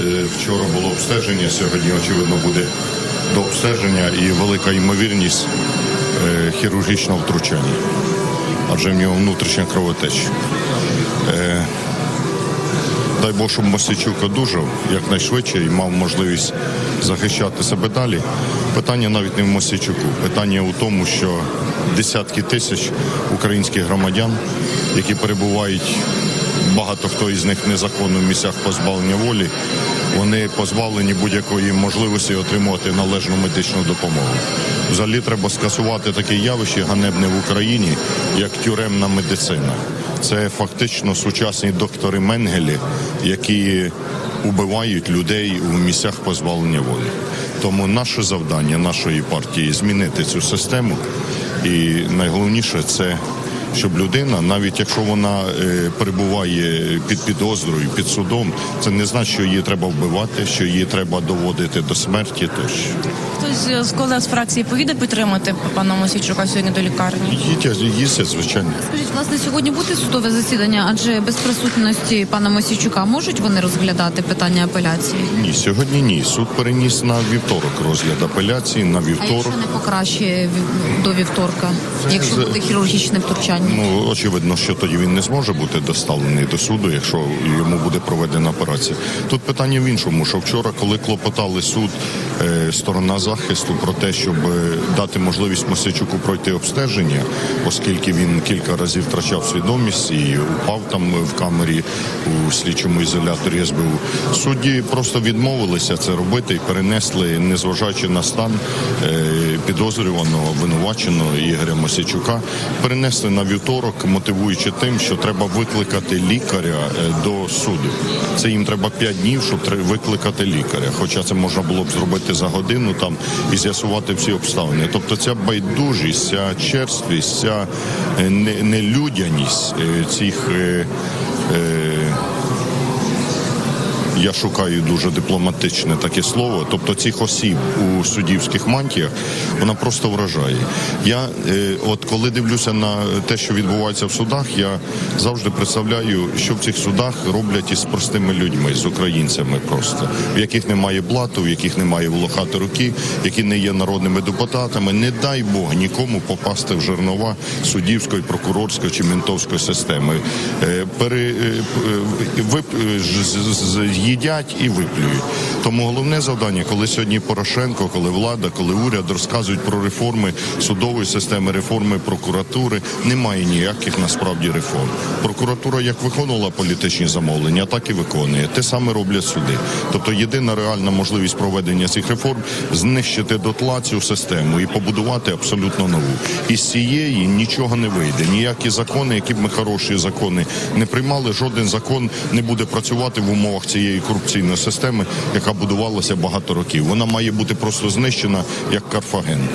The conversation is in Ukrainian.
Е, Вчора було обстеження, сьогодні, очевидно, буде до обстеження і велика ймовірність е, хірургічного втручання, адже в нього внутрішня кровотеча. Е, Дай Бог, щоб Мосичук одужав якнайшвидше і мав можливість захищати себе далі. Питання навіть не в Мосичуку. Питання у тому, що десятки тисяч українських громадян, які перебувають, багато хто із них незаконно в місцях позбавлення волі, вони позбавлені будь-якої можливості отримувати належну медичну допомогу. Взагалі треба скасувати таке явище ганебне в Україні, як тюремна медицина. Це фактично сучасні доктори Менгелі, які убивають людей у місцях позбавлення волі. Тому наше завдання нашої партії змінити цю систему. І найголовніше це щоб людина, навіть якщо вона е, перебуває під підозрою, під судом, це не значить, що її треба вбивати, що її треба доводити до смерті. Тощо Хтось з колег з фракції поїде підтримати пана Мосійчука сьогодні до лікарні. їздять, звичайно. Скажіть, власне, сьогодні буде судове засідання, адже без присутності пана Мосійчука можуть вони розглядати питання апеляції? Ні, сьогодні ні. Суд переніс на вівторок розгляд апеляції на А якщо вівторок. не покращує вів- до вівторка, якщо буде хірургічне втручання? Ну очевидно, що тоді він не зможе бути доставлений до суду, якщо йому буде проведена операція. Тут питання в іншому, що вчора, коли клопотали суд, е, сторона захисту про те, щоб е, дати можливість Мосичуку пройти обстеження, оскільки він кілька разів втрачав свідомість і упав там в камері у слідчому ізоляторі СБУ. Судді просто відмовилися це робити і перенесли, незважаючи на стан е, підозрюваного обвинуваченого Ігоря Мосичука, перенесли на вівторок, мотивуючи тим, що треба викликати лікаря е, до суду. Це їм треба 5 днів, щоб викликати лікаря. Хоча це можна було б зробити за годину там і з'ясувати всі обставини. Тобто ця байдужість, ця черствість, ця е, нелюдяність е, цих. Я шукаю дуже дипломатичне таке слово. Тобто цих осіб у суддівських мантіях вона просто вражає. Я е, от коли дивлюся на те, що відбувається в судах, я завжди представляю, що в цих судах роблять із простими людьми, з українцями, просто в яких немає блату, в яких немає волохати руки, які не є народними депутатами. Не дай Бог нікому попасти в жернова суддівської, прокурорської чи ментовської системи. Е, пере, е, е, вип- е, ж- з- з- їдять і виплюють. Тому головне завдання, коли сьогодні Порошенко, коли влада, коли уряд розказують про реформи судової системи, реформи прокуратури, немає ніяких насправді реформ. Прокуратура як виконувала політичні замовлення, так і виконує. Те саме роблять суди. Тобто єдина реальна можливість проведення цих реформ знищити дотла цю систему і побудувати абсолютно нову. Із цієї нічого не вийде. Ніякі закони, які б ми хороші закони не приймали, жоден закон не буде працювати в умовах цієї корупційної системи, яка будувалася багато років. Вона має бути просто знищена як Карфаген.